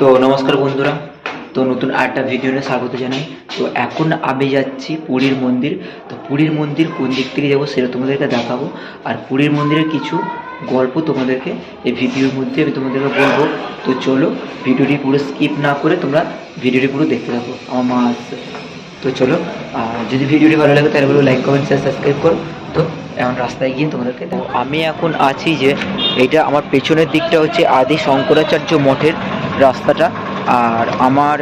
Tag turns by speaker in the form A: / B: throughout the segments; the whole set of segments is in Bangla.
A: তো নমস্কার বন্ধুরা, তো নতুন আটটা ভিডিও নিয়ে স্বাগত জানাই। তো এখন আমি যাচ্ছি পুরীর মন্দির। তো পুরীর মন্দির কোন দিক থেকে যাব সেটা তোমাদেরকে দেখাবো। আর পুরীর মন্দিরের কিছু গল্প তোমাদেরকে এই ভিডিওর মধ্যে আমি তোমাদেরকে বলব। তো চলো ভিডিওটি পুরো স্কিপ না করে তোমরা ভিডিওটি পুরো দেখতে থাকো। আমার মা আসছে। তো চলো, আর যদি ভিডিওটি ভালো লাগে তাহলে লাইক কমেন্ট শেয়ার সাবস্ক্রাইব করো। তো এখন রাস্তায় গিয়ে তোমাদেরকে দেখো আমি এখন আছি যে এটা আমার পেছনের দিকটা হচ্ছে আদি শঙ্করাচার্য মঠের রাস্তাটা। আর আমার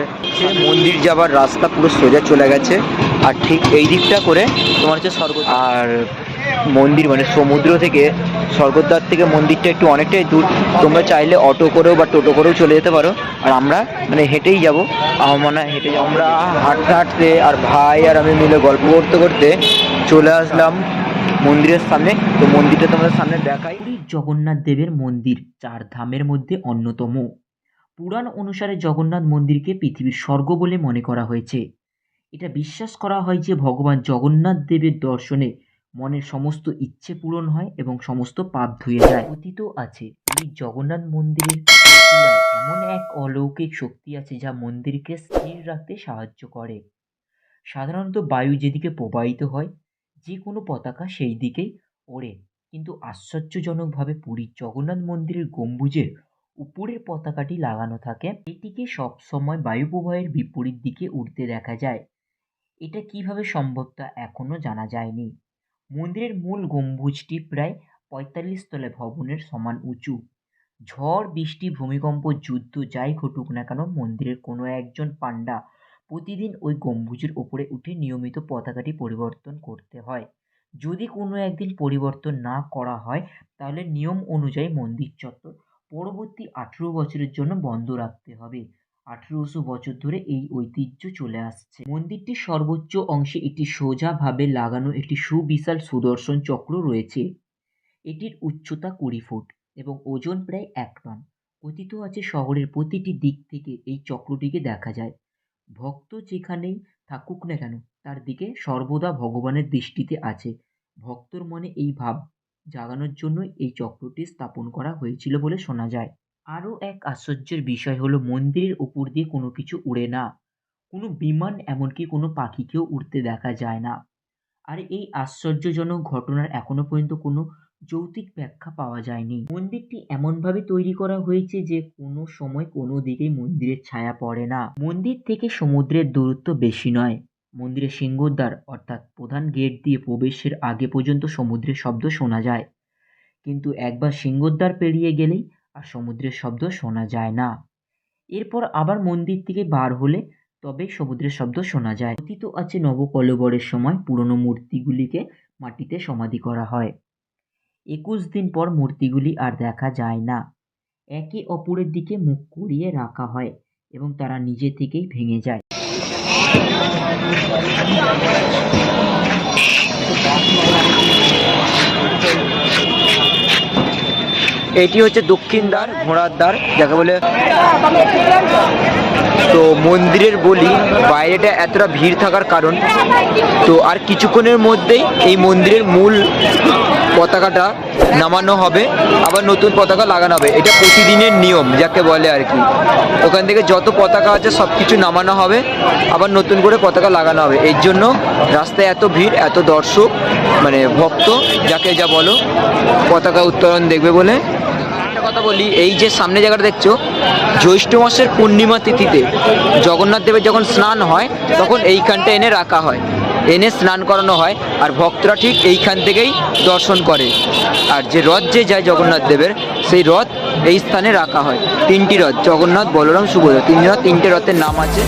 A: মন্দির যাবার রাস্তা পুরো সোজা চলে গেছে। আর ঠিক এই দিকটা করে তোমার হচ্ছে স্বর্গ আর মন্দির মানে সমুদ্র থেকে, স্বর্গদ্বার থেকে মন্দিরটা একটু অনেকটাই দূর। তোমরা চাইলে অটো করেও বা টোটো করেও চলে যেতে পারো। আর আমরা মানে হেঁটেই যাব। আমার মনে হয় হেঁটে। আমরা হাঁটতে হাঁটতে আর ভাই আর আমি মিলে গল্প করতে করতে চলে আসলাম মন্দিরের সামনে। তো মন্দিরটা তোমাদের সামনে দেখাই। পুরীর জগন্নাথ দেবের মন্দির, চার ধামের মধ্যে অন্যতম। পুরাণ অনুসারে জগন্নাথ মন্দিরকে পৃথিবীর স্বর্গ বলে মনে করা হয়েছে। এটা বিশ্বাস করা হয় যে ভগবান জগন্নাথ দেবের দর্শনে মনের সমস্ত ইচ্ছে পূরণ হয় এবং সমস্ত পাপ ধুয়ে যায়। অতীত আছে এই জগন্নাথ মন্দিরের এমন এক অলৌকিক শক্তি আছে যা মন্দিরকে স্থির রাখতে সাহায্য করে। সাধারণত বায়ু যেদিকে প্রবাহিত হয় যে কোনো পতাকা সেই দিকেই ওড়ে। কিন্তু আশ্চর্যজনকভাবে পুরীর জগন্নাথ মন্দিরের গম্বুজের উপরের পতাকাটি লাগানো থাকে, এটিকে সবসময় বায়ু প্রবাহের বিপরীত দিকে উড়তে দেখা যায়। এটা কীভাবে সম্ভব তা এখনও জানা যায়নি। মন্দিরের মূল গম্বুজটি প্রায় পঁয়তাল্লিশ তলা ভবনের সমান উঁচু। ঝড়, বৃষ্টি, ভূমিকম্প, যুদ্ধ যাই ঘটুক না কেন মন্দিরের কোনো একজন পাণ্ডা প্রতিদিন ওই গম্বুজের ওপরে উঠে নিয়মিত পতাকাটি পরিবর্তন করতে হয়। যদি কোনো একদিন পরিবর্তন না করা হয়, তাহলে নিয়ম অনুযায়ী মন্দির চত্বর পরবর্তী আঠেরো বছরের জন্য বন্ধ রাখতে হবে। আঠেরোশো বছর ধরে এই ঐতিহ্য চলে আসছে। মন্দিরটির সর্বোচ্চ অংশে একটি সোজাভাবে লাগানো একটি সুবিশাল সুদর্শন চক্র রয়েছে। এটির উচ্চতা কুড়ি ফুট এবং ওজন প্রায় এক টন। কথিত আছে শহরের প্রতিটি দিক থেকে এই চক্রটিকে দেখা যায়। ভক্ত যেখানেই থাকুক না কেন, তার দিকে সর্বদা ভগবানের দৃষ্টিতে আছে। ভক্তর মনে এই ভাব জাগানোর জন্য এই চক্রটি স্থাপন করা হয়েছিল বলে শোনা যায়। আরও এক আশ্চর্যের বিষয় হলো, মন্দিরের উপর দিয়ে কোনো কিছু উড়ে না। কোনো বিমান, এমনকি কোনো পাখিকেও উড়তে দেখা যায় না। আর এই আশ্চর্যজনক ঘটনার এখনও পর্যন্ত কোনো যৌক্তিক ব্যাখ্যা পাওয়া যায়নি। মন্দিরটি এমনভাবে তৈরি করা হয়েছে যে কোনো সময় কোনো দিকেই মন্দিরের ছায়া পড়ে না। মন্দির থেকে সমুদ্রের দূরত্ব বেশি নয়। মন্দিরের সিংহদ্বার, অর্থাৎ প্রধান গেট দিয়ে প্রবেশের আগে পর্যন্ত সমুদ্রের শব্দ শোনা যায়। কিন্তু একবার সিংহদ্বার পেরিয়ে গেলেই আর সমুদ্রের শব্দ শোনা যায় না। এরপর আবার মন্দির থেকে বার হলে তবেই সমুদ্রের শব্দ শোনা যায়। অতীত আছে নবকলেবরের সময় পুরনো মূর্তিগুলিকে মাটিতে সমাধি করা হয়। একুশ দিন পর মূর্তিগুলি আর দেখা যায় না। একে অপরের দিকে মুখ করিয়ে রাখা হয় এবং তারা নিজে থেকেই ভেঙে যায়। এটি হচ্ছে দক্ষিণ দ্বার, ঘোড়ার দ্বার, যাকে বলে তো মন্দিরের বলি, বাইরেটা এতটা ভিড় থাকার কারণ। তো আর কিছুক্ষণের মধ্যেই এই মন্দিরের মূল পতাকাটা নামানো হবে, আবার নতুন পতাকা লাগানো হবে। এটা প্রতিদিনের নিয়ম, যাকে বলে আর কি। ওখান থেকে যত পতাকা আছে সব কিছু নামানো হবে, আবার নতুন করে পতাকা লাগানো হবে। এর জন্য রাস্তায় এত ভিড়, এত দর্শক মানে ভক্ত, যাকে যা বলো, পতাকা উত্তোলন দেখবে বলে কথা বলি, এই যে সামনে জায়গাটা দেখছ, জ্যৈষ্ঠ মাসের পূর্ণিমা তিথিতে জগন্নাথ দেবের যখন স্নান হয়, তখন এইখানটা এনে রাখা হয়। এনে স্নান করানো হয়, আর ভক্তরা ঠিক এইখান থেকেই দর্শন করে। আর যে রথ যে যায় জগন্নাথ দেবের, সেই রথ এই স্থানে রাখা হয়। তিনটি রথ, জগন্নাথ, বলরাম, সুভদ্রা। তিন রথ, তিনটে রথের নাম আছে।